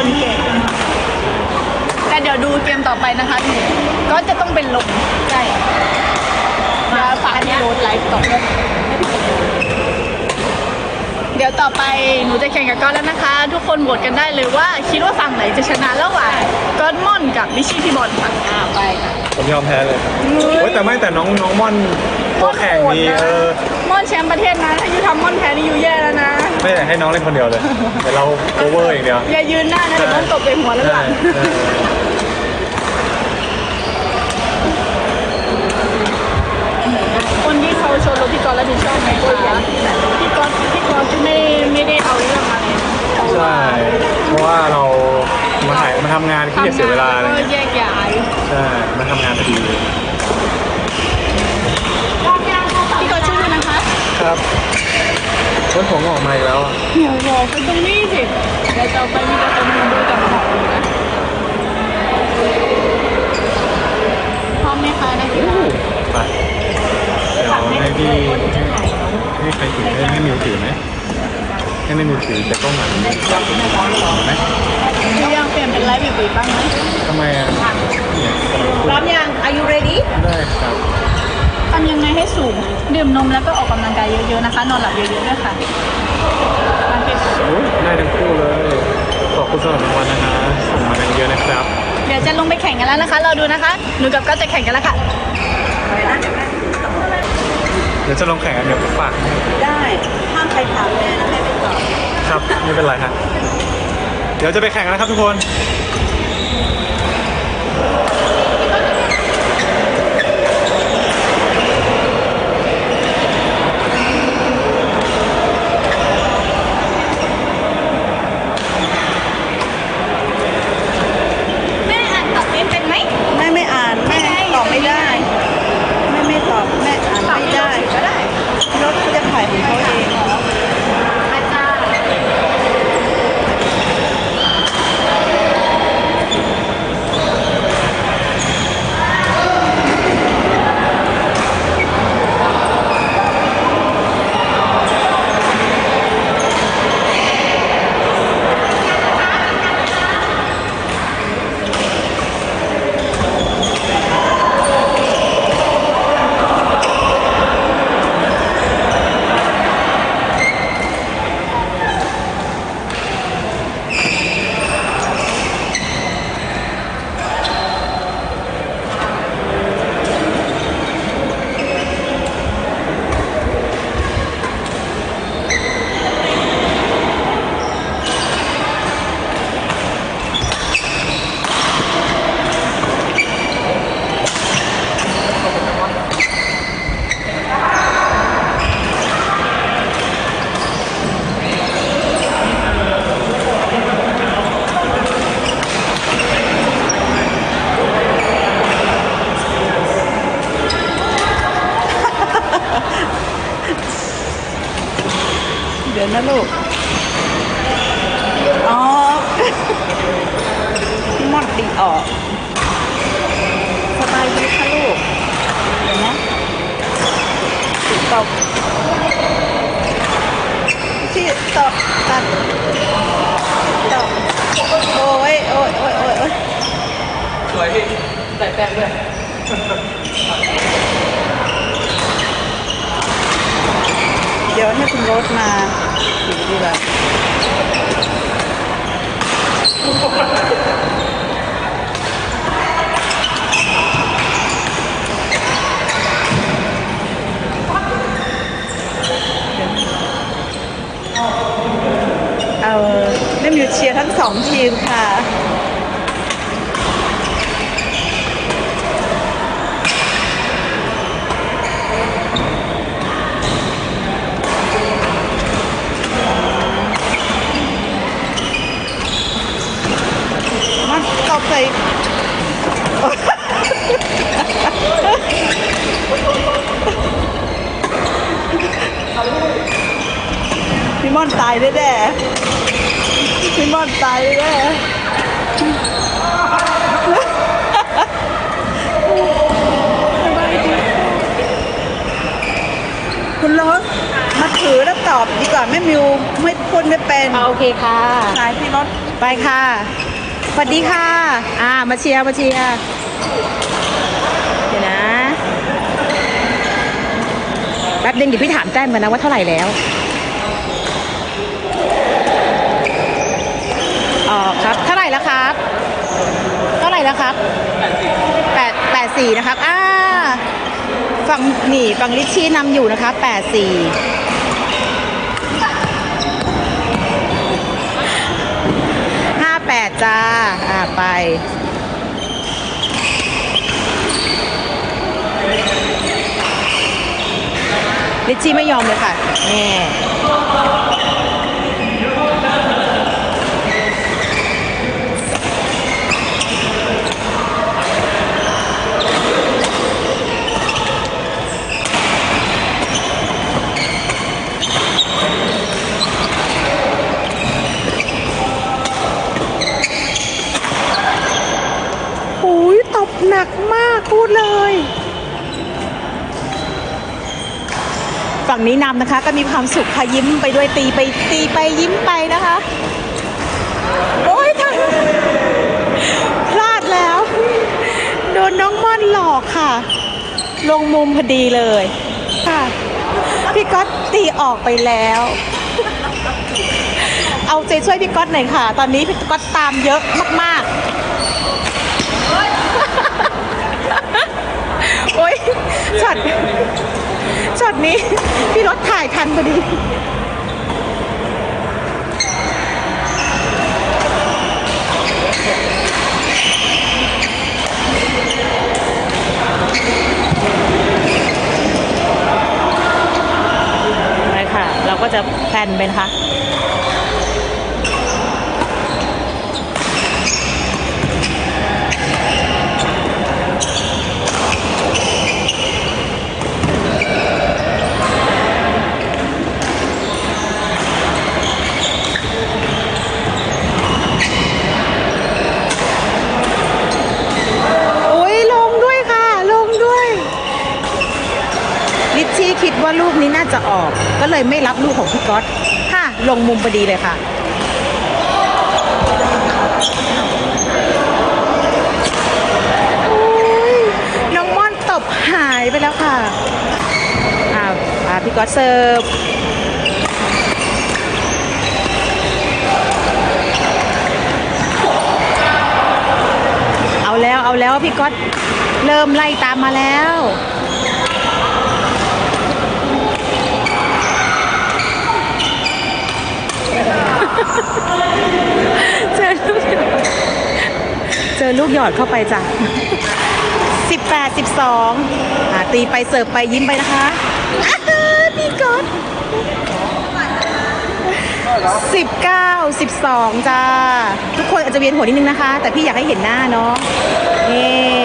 คนเก่งแต่เดี๋ยวดูเกมต่อไปนะคะหนูก็จะต้องเป็นลมใช่มาฝากให้โรดไลฟ์ต่อเดี๋ยวต่อไปหนูจะแข่งกับก้อนแล้วนะคะ ทุกคนโหวตกันได้เลยว่าคิดว่าฝั่งไหนจะชนะระหว่างก้อนม่อนกับลิชชี่พี่บอลค่ะอ่าไปค่ะผมยอมแพ้เลยครับโอ้ยแต่ไม่แต่น้องน้องม่อน ตัวแข่งดีเออม่อนแชมป์ประเทศนะถ้ายูทำม่อนแพ้นี่ยูแย่แล้วนะ ไม่อยากให้น้องเล่นคนเดียวเลยแต่เราโอเวอร์อย่างเดียว อย่ายืนหน้านะเดี๋ยวโดนตบไปหัวแล้วหลังใช่ใช่คนที่เขาโชว์รถพี่กรณ์แล้วพี่ชอบไหมคะพี่กรณ์พี่กรณ์จะไม่ไม่ได้เอาเรื่องอะไรนะใช่เพราะว่าเรามาถ่ายมาทำงานที่จะเสียเวลาอะไรก็เงี้ยแยกย้ายใช่มาทำงานพอดี คะครับเพื่อนผมออกมาอีกแล้วอะเดี๋ยวบอกไปตรงนี้สิเดี๋ยวต่อไปมีแต่คนมาดูกับของนะพร้อมไหมคะนักกีฬา ไปเดี๋ยวให้พี่ให้ใครถือให้ให้มิวถือไหมให้ไม่มิวถือแต่กล้องหลังไหม ยูยังเปลี่ยนเป็นไลฟ์บีบ้างไหม ทำไมอะเนี่ย พร้อมยัง Are you ready ได้ครับ ทำยังไงให้สูง ดื่มนมแล้วก็ออกกำลังกายเยอะๆนะคะ นอนหลับเยอะๆด้วยค่ะมันเป็นโอ้ยได้ทั้งคู่เลย ขอบคุณสำหรับรางวัลนะฮะส่งมากันเยอะนะครับ เดี๋ยวจะลงไปแข่งกันแล้วนะคะ เราดูนะคะ หนูกับก็จะแข่งกันแล้วค่ะ เดี๋ยวจะลงแข่งกันเดี๋ยวผมฝากให้ได้ห้ามใครถามแม่นะแม่ไม่ตอบครับ ไม่เป็นไรครับเดี๋ยวจะไปแข่งกันนะครับทุกคน เดี๋ยวนะลูกอ๋อพี่มอดดีออก สบายดีค่ะลูกเห็นไหมติดตบที่ตบตัดตบโอ้ยโอ้ยโอ้ยโอ้ยโอ้ยสวยพี่ใส่แป้งด้วย ดี๋ยวให้คุณโรสมาถือดีกว่าเอาเล่นมิวเชียร์ทั้งสองทีมค่ะ มันตอบใส่ พี่ม่ อนตายแน่ๆพี่ม่อนตายแน่ๆคุณรถมาถือแล้วตอบดีกว่าไม่มิวไม่พูดไม่เป็นโอเคค่ะนายพี่รถไปค่ะสวัสดีค่ะ อ่า มาเชียร์มาเชียร์เดี๋ยวนะแป๊บนึงเดี๋ยวพี่ถามแต้มกันนะว่าเท่าไหร่แล้ว อ๋อครับ เท่าไหร่แล้วครับ แล้วครับแปดแปดสี่นะครับอ่าฝั่งนี่ฝั่งลิชชี่นำอยู่นะคะแปดสี่ห้าแปดจ้า อ่าไปลิชชี่ไม่ยอมเลยค่ะแน่โอ้ยตบหนักมากพูดเลย ฝั่งนี้นำนะคะ ก็มีความสุขค่ะยิ้มไปด้วยตีไปตีไปยิ้มไปนะคะ โอ้ยท่านพลาดแล้ว โดนน้องม่อนหลอกค่ะ ลงมุมพอดีเลยค่ะพี่ก๊อตตีออกไปแล้ว เอาใจช่วยพี่ก๊อตหน่อยค่ะ ตอนนี้พี่ก๊อตตามเยอะมากๆ โอ้ยช็อต ช็อตนี้ พี่รถถ่ายทันพอดี ไปค่ะ เราก็จะแพลนไปนะคะ โอ้ยลงด้วยค่ะ ลงด้วย ลิชชี่คิด ว่าลูกนี้น่าจะออก ก็เลยไม่รับลูกของพี่ก๊อตค่ะลงมุมพอดีเลยค่ะ น้องม่อนตบหายไปแล้วค่ะอ่าอ่าพี่ก๊อตเสิร์ฟเอาแล้วเอาแล้วพี่ก๊อตเริ่มไล่ตามมาแล้ว เจอลูก เจอลูกหยอดเข้าไปจ้ะสิบแปดสิบสองอ่าตีไปเสิร์ฟไปยิ้มไปนะคะอ้าวพี่ก๊อตสิบเก้าสิบสองจ้า ทุกคนอาจจะเวียนหัวนิดนึงนะคะ แต่พี่อยากให้เห็นหน้าเนาะนี่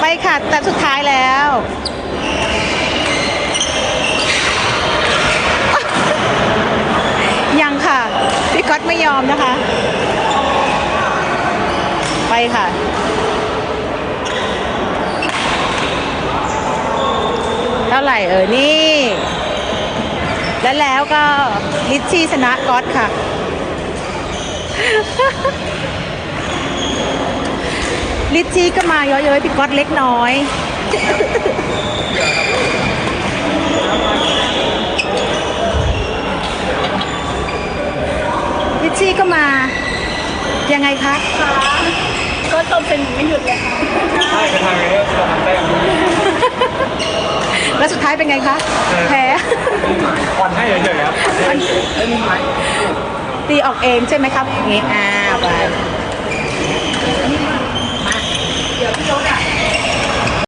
ไปค่ะแต่สุดท้ายแล้ว ยังค่ะ พี่ก๊ อตไม่ยอมนะคะ ไปค่ะ เท่าไหร่เออนี่ แล้วแล้วก็ลิชชี่ชนะก๊อตค่ะ ลิชชี่ก็มาเยอะๆพี่ก๊อตเล็กน้อย ลิชชี่ก็มา ยังไงคะก็ต้มเป็นไม่หยุดเลยค่ะใช่ไปทางนี้ก็ทำแต้มแล้วสุดท้ายเป็นไงคะแพ้ผ่อนให้เฉยๆครับตีออกเองใช่ไหมครับอย่างงี้อ่าไปเดี๋ยวพี่รถอะ